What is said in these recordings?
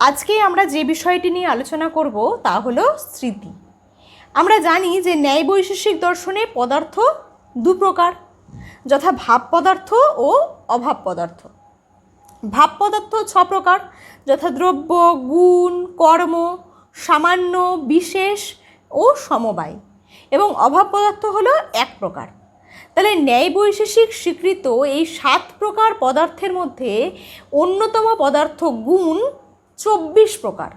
আজকে আমরা যে বিষয়টি নিয়ে আলোচনা করব তা হলো স্মৃতি। আমরা জানি যে ন্যায় বৈশেষিক দর্শনে পদার্থ দু প্রকার, যথা ভাব পদার্থ ও অভাব পদার্থ। ভাব পদার্থ ছ প্রকার, যথা দ্রব্য, গুণ, কর্ম, সামান্য, বিশেষ ও সমবায়। এবং অভাব পদার্থ হলো এক প্রকার। তাহলে ন্যায় বৈশেষিক স্বীকৃত এই সাত প্রকার পদার্থের মধ্যে অন্যতম পদার্থ গুণ চব্বিশ প্রকার।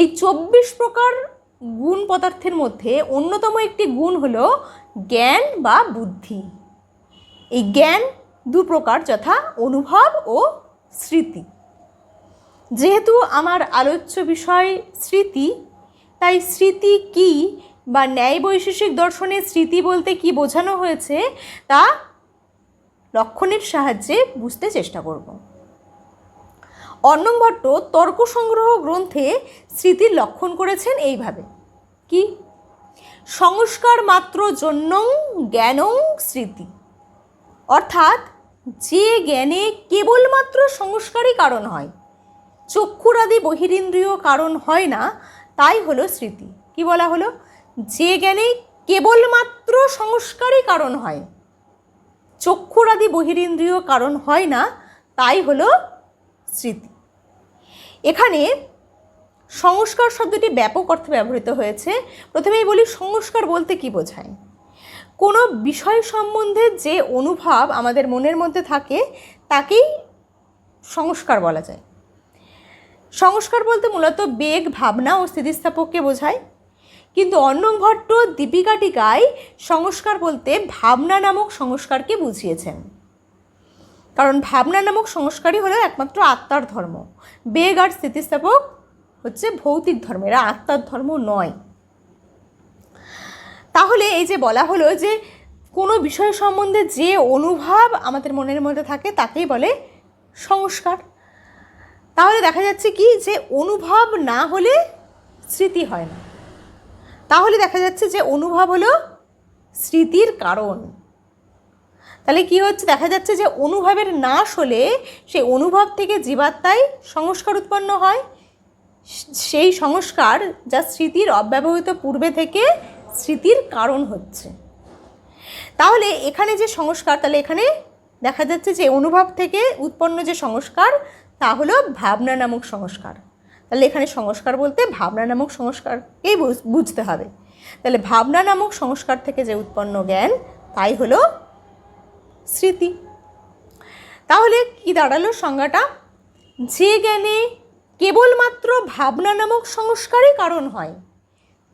এই চব্বিশ প্রকার গুণ পদার্থের মধ্যে অন্যতম একটি গুণ হল জ্ঞান বা বুদ্ধি। এই জ্ঞান দু প্রকার, যথা অনুভব ও স্মৃতি। যেহেতু আমার আলোচ্য বিষয় স্মৃতি, তাই স্মৃতি কি বা ন্যায় বৈশেষিক দর্শনে স্মৃতি বলতে কি বোঝানো হয়েছে, তা লক্ষণের সাহায্যে বুঝতে চেষ্টা করব। ভট্ট তর্ক সংগ্রহ গ্রন্থে স্মৃতির লক্ষণ করেছেন এইভাবে। কি? সংস্কার মাত্র জন্যং জ্ঞানং স্মৃতি। অর্থাৎ যে জ্ঞানে কেবলমাত্র সংস্কারই কারণ হয়, চক্ষুরাদি বহিরিন্দ্রিয় কারণ হয় না, তাই হলো স্মৃতি। কি বলা হলো? যে জ্ঞানে কেবলমাত্র সংস্কারই কারণ হয়, চক্ষুরাদি বহিরিন্দ্রিয় কারণ হয় না, তাই হলো স্মৃতি। এখানে সংস্কার শব্দটি ব্যাপক অর্থে ব্যবহৃত হয়েছে। প্রথমেই বলি সংস্কার বলতে কি বোঝায়? কোনো বিষয় সম্বন্ধে যে অনুভব আমাদের মনের মধ্যে থাকে, তাকেই সংস্কার বলা যায়। সংস্কার বলতে মূলত বেগ, ভাবনা ও স্থিতিস্থাপককে বোঝায়। কিন্তু অন্নং ভট্ট দীপিকা টিকায় সংস্কার বলতে ভাবনা নামক সংস্কারকে বুঝিয়েছেন। কারণ ভাবনা নামক সংস্কারই হলো একমাত্র আত্মার ধর্ম। বেগ আর স্থিতিস্থাপক হচ্ছে ভৌতিক ধর্ম, এরা আত্মার ধর্ম নয়। তাহলে এই যে বলা হলো যে কোনো বিষয় সম্বন্ধে যে অনুভব আমাদের মনের মধ্যে থাকে তাকেই বলে সংস্কার। তাহলে দেখা যাচ্ছে কি যে অনুভব না হলে স্মৃতি হয় না। তাহলে দেখা যাচ্ছে যে অনুভব হলো স্মৃতির কারণ। তাহলে কি হচ্ছে? দেখা যাচ্ছে যে অনুভবের নাশ হলে সেই অনুভব থেকে জীবাত্মায় সংস্কার উৎপন্ন হয়। সেই সংস্কার যা স্মৃতির অব্যবহৃত পূর্বে থেকে স্মৃতির কারণ হচ্ছে। তাহলে এখানে যে সংস্কার, তাহলে এখানে দেখা যাচ্ছে যে অনুভব থেকে উৎপন্ন যে সংস্কার, তা হলো ভাবনা নামক সংস্কার। তাহলে এখানে সংস্কার বলতে ভাবনা নামক সংস্কারকেই বুঝতে হবে। তাহলে ভাবনা নামক সংস্কার থেকে যে উৎপন্ন জ্ঞান, তাই হলো স্মৃতি। তাহলে কি দাঁড়াল সংজ্ঞাটা? যে জ্ঞানে কেবলমাত্র ভাবনা নামক সংস্কারই কারণ হয়,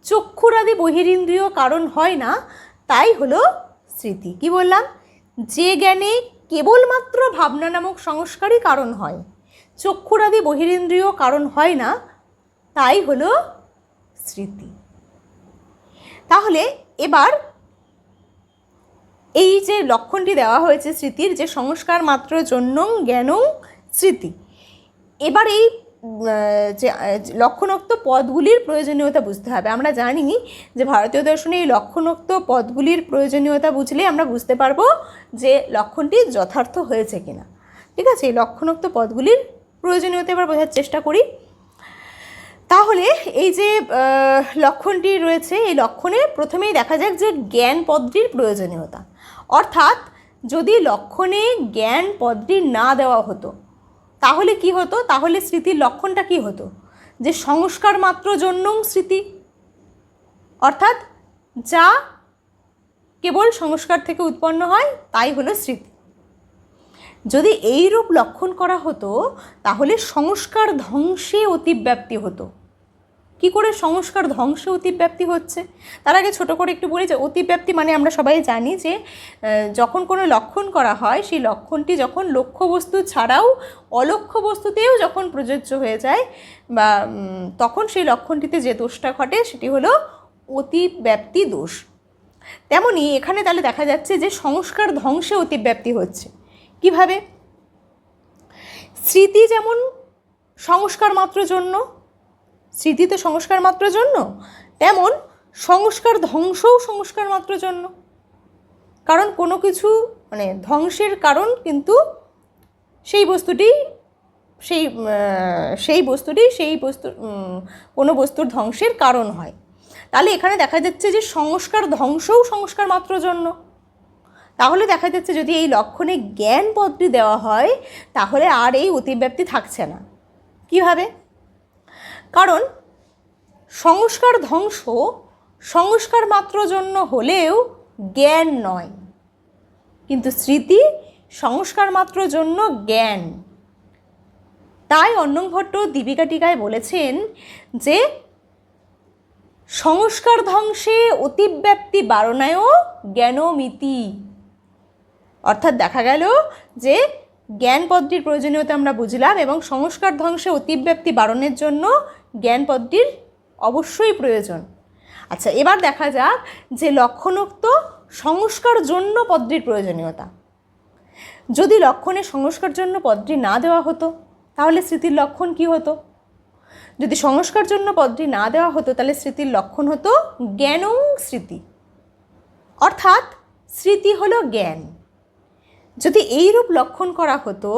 চক্ষুরাদি বহিরিন্দ্রিয় কারণ হয় না, তাই হলো স্মৃতি। কি বললাম? যে জ্ঞানে কেবলমাত্র ভাবনা নামক সংস্কারই কারণ হয়, চক্ষুরাদি বহিরিন্দ্রিয় কারণ হয় না, তাই হলো স্মৃতি। তাহলে এবার এই যে লক্ষণটি দেওয়া হয়েছে স্মৃতির যে সংস্কার মাত্র জন্য জ্ঞানং স্মৃতি। এবার এই যে লক্ষণোক্ত পদগুলির প্রয়োজনীয়তা বুঝতে হবে। আমরা জানি যে ভারতীয় দর্শনে এই লক্ষণোক্ত পদগুলির প্রয়োজনীয়তা বুঝলে আমরা বুঝতে পারব যে লক্ষণটি যথার্থ হয়েছে কিনা। ঠিক আছে? এই লক্ষণোক্ত পদগুলির প্রয়োজনীয়তা এবার বোঝার চেষ্টা করি। তাহলে এই যে লক্ষণটি রয়েছে, এই লক্ষণে প্রথমেই দেখা যাক যে জ্ঞান পদটির প্রয়োজনীয়তা। অর্থাৎ যদি লক্ষণে জ্ঞান পদটি না দেওয়া হতো, তাহলে কি হতো? তাহলে স্মৃতির লক্ষণটা কি হতো? যে সংস্কার মাত্র জন্যং স্মৃতি। অর্থাৎ যা কেবল সংস্কার থেকে উৎপন্ন হয়, তাই হলো স্মৃতি। যদি এই রূপ লক্ষণ করা হতো, তাহলে সংস্কার ধ্বংসে অতিব্যাপ্তি হতো। কি করে সংস্কার ধ্বংসে অতিব্যাপ্তি হচ্ছে? তার আগে ছোট করে একটু বলি যে অতিব্যাপ্তি মানে আমরা সবাই জানি যে যখন কোনো লক্ষণ করা হয়, সেই লক্ষণটি যখন লক্ষ্য বস্তু ছাড়াও অলক্ষ্য বস্তুতেও যখন প্রযোজ্য হয়ে যায় বা তখন সেই লক্ষণটিতে যে দোষটা ঘটে, সেটি হলো অতিব্যাপ্তি দোষ। তেমনই এখানে তাহলে দেখা যাচ্ছে যে সংস্কার ধ্বংসে অতিব্যাপ্তি হচ্ছে। কীভাবে? স্মৃতি যেমন সংস্কার মাত্র জন্য স্মৃতি তো সংস্কার মাত্র জন্য। তেমন সংস্কার ধ্বংসও সংস্কার মাত্র জন্য। কারণ কোনো কিছু মানে ধ্বংসের কারণ কিন্তু সেই বস্তুটি, সেই সেই বস্তুটি, সেই বস্তু কোনো বস্তুর ধ্বংসের কারণ হয়। তাহলে এখানে দেখা যাচ্ছে যে সংস্কার ধ্বংসও সংস্কার মাত্র জন্য। তাহলে দেখা যাচ্ছে যদি এই লক্ষণে জ্ঞান পদটি দেওয়া হয়, তাহলে আর এই অতিব্যাপ্তি থাকছে না। কীভাবে? কারণ সংস্কার ধ্বংস, সংস্কার মাত্র জন্য হলেও জ্ঞান নয়। কিন্তু স্মৃতি সংস্কার মাত্র জন্য জ্ঞান। তাই অন্নং ভট্ট দীপিকা টিকায় বলেছেন যে, সংস্কার ধ্বংসে অতিব্যাপ্তি বারণায়ও জ্ঞানমিতি অর্থাৎ দেখা গেল যে জ্ঞান পদটির প্রয়োজনীয়তা আমরা বুঝলাম এবং সংস্কার ধ্বংসে অতিব্যাপ্তি বারণের জন্য জ্ঞান পদটির অবশ্যই প্রয়োজন। আচ্ছা এবার দেখা যাক যে লক্ষণোক্ত সংস্কার জন্য পদটির প্রয়োজনীয়তা। যদি লক্ষণে সংস্কার জন্য পদটি না দেওয়া হতো, তাহলে স্মৃতির লক্ষণ কি হতো? যদি সংস্কার জন্য পদটি না দেওয়া হতো, তাহলে স্মৃতির লক্ষণ হতো জ্ঞানং স্মৃতি। অর্থাৎ স্মৃতি হলো জ্ঞান। যদি এইরূপ লক্ষণ করা হতো,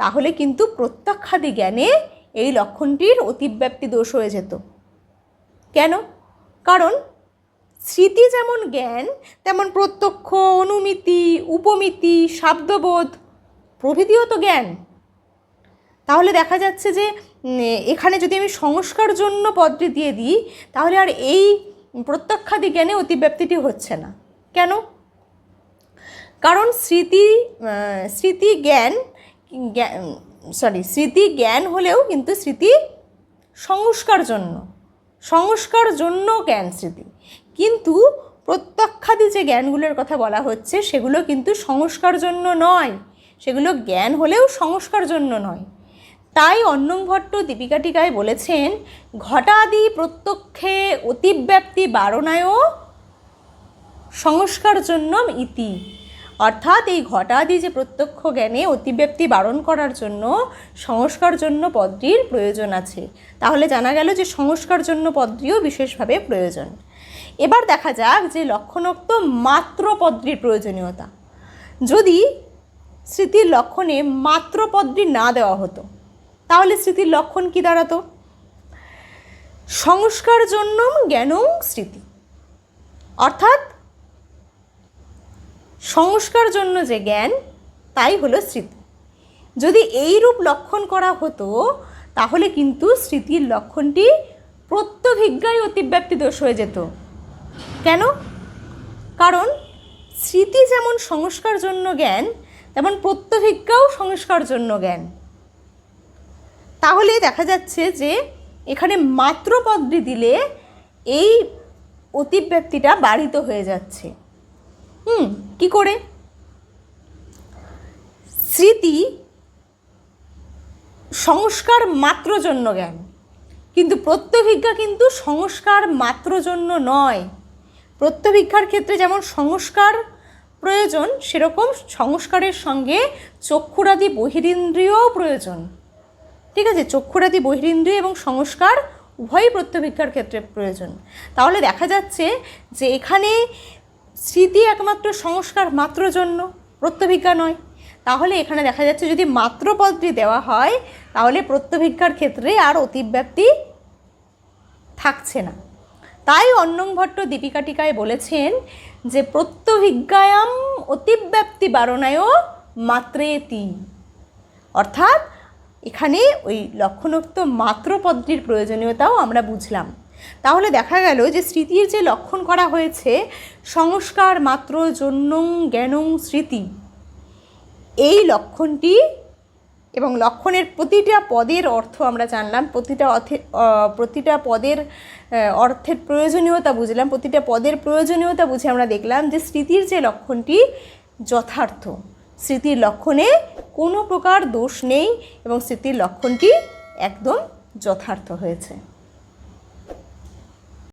তাহলে কিন্তু প্রত্যক্ষাদি জ্ঞানে এই লক্ষণটির অতিব্যাপ্তি দোষ হয়ে যেত। কেন? কারণ স্মৃতি যেমন জ্ঞান, তেমন প্রত্যক্ষ, অনুমিতি, উপমিতি, শাব্দবোধ প্রভৃতিও তো জ্ঞান। তাহলে দেখা যাচ্ছে যে এখানে যদি আমি সংস্কার জন্য পদটি দিয়ে দিই, তাহলে আর এই প্রত্যক্ষাদি জ্ঞানে অতিব্যাপ্তিটি হচ্ছে না। কেন? কারণ স্মৃতি স্মৃতি জ্ঞান সরি স্মৃতি জ্ঞান হলেও কিন্তু স্মৃতি সংস্কার জন্য। সংস্কার জন্য জ্ঞান স্মৃতি। কিন্তু প্রত্যক্ষাদি যে জ্ঞানগুলোর কথা বলা হচ্ছে, সেগুলো কিন্তু সংস্কার জন্য নয়। সেগুলো জ্ঞান হলেও সংস্কার জন্য নয়। তাই অন্নং ভট্ট দীপিকা টিকায় বলেছেন, ঘটাদি প্রত্যক্ষে অতিব্যাপ্তি বারণায়ও সংস্কার জন্য ইতি। অর্থাৎ এই ঘটাদি যে প্রত্যক্ষ জ্ঞানে অতিব্যাপ্তি বারণ করার জন্য সংস্কার জন্য পদটির প্রয়োজন আছে। তাহলে জানা গেল যে সংস্কার জন্য পদটিও বিশেষভাবে প্রয়োজন। এবার দেখা যাক যে লক্ষণোক্ত মাত্র পদটির প্রয়োজনীয়তা। যদি স্মৃতির লক্ষণে মাত্র পদটি না দেওয়া হতো, তাহলে স্মৃতির লক্ষণ কি দাঁড়াতো? সংস্কার জন্য জ্ঞানং স্মৃতি। অর্থাৎ সংস্কার জন্য যে জ্ঞান, তাই হলো স্মৃতি। যদি এই রূপ লক্ষণ করা হতো, তাহলে কিন্তু স্মৃতির লক্ষণটি প্রত্যভিজ্ঞায় অতিব্যাপ্তি দোষ হয়ে যেত। কেন? কারণ স্মৃতি যেমন সংস্কার জন্য জ্ঞান, তেমন প্রত্যভিজ্ঞাও সংস্কার জন্য জ্ঞান। তাহলে দেখা যাচ্ছে যে এখানে মাত্র পদটি দিলে এই অতিব্যাপ্তিটা বাড়িত হয়ে যাচ্ছে। হুম, কি করে? স্মৃতি সংস্কার মাত্র জন্য জ্ঞান। কিন্তু প্রত্যভিজ্ঞা কিন্তু সংস্কার মাত্র জন্য নয়। প্রত্যভিজ্ঞার ক্ষেত্রে যেমন সংস্কার প্রয়োজন, সেরকম সংস্কারের সঙ্গে চক্ষুরাদি বহিরিন্দ্রিয়ও প্রয়োজন। ঠিক আছে? চক্ষুরাদি বহিরিন্দ্রিয় এবং সংস্কার উভয়ই প্রত্যভিজ্ঞার ক্ষেত্রে প্রয়োজন। তাহলে দেখা যাচ্ছে যে এখানে স্মৃতি একমাত্র সংস্কার মাত্র জন্য, প্রত্যভিজ্ঞা নয়। তাহলে এখানে দেখা যাচ্ছে যদি মাত্র পদটি দেওয়া হয়, তাহলে প্রত্যভিজ্ঞার ক্ষেত্রে আর অতিব্যাপ্তি থাকছে না। তাই অন্নং ভট্ট দীপিকা টিকায় বলেছেন যে, প্রত্যভিজ্ঞায়াম অতিব্যাপ্তি বারণায়ও মাত্রেতি। অর্থাৎ এখানে ওই লক্ষণোক্ত মাত্র পদটির প্রয়োজনীয়তাও আমরা বুঝলাম। তাহলে দেখা গেল যে স্মৃতির যে লক্ষণ করা হয়েছে, সংস্কার মাত্র জন্যং জ্ঞানং স্মৃতি। এই লক্ষণটি এবং লক্ষণের প্রতিটা পদের অর্থ আমরা জানলাম, প্রতিটা অর্থে প্রতিটা পদের অর্থের প্রয়োজনীয়তা বুঝলাম, প্রতিটা পদের প্রয়োজনীয়তা বুঝে আমরা দেখলাম যে স্মৃতির যে লক্ষণটি যথার্থ। স্মৃতির লক্ষণে কোনো প্রকার দোষ নেই এবং স্মৃতির লক্ষণটি একদম যথার্থ হয়েছে।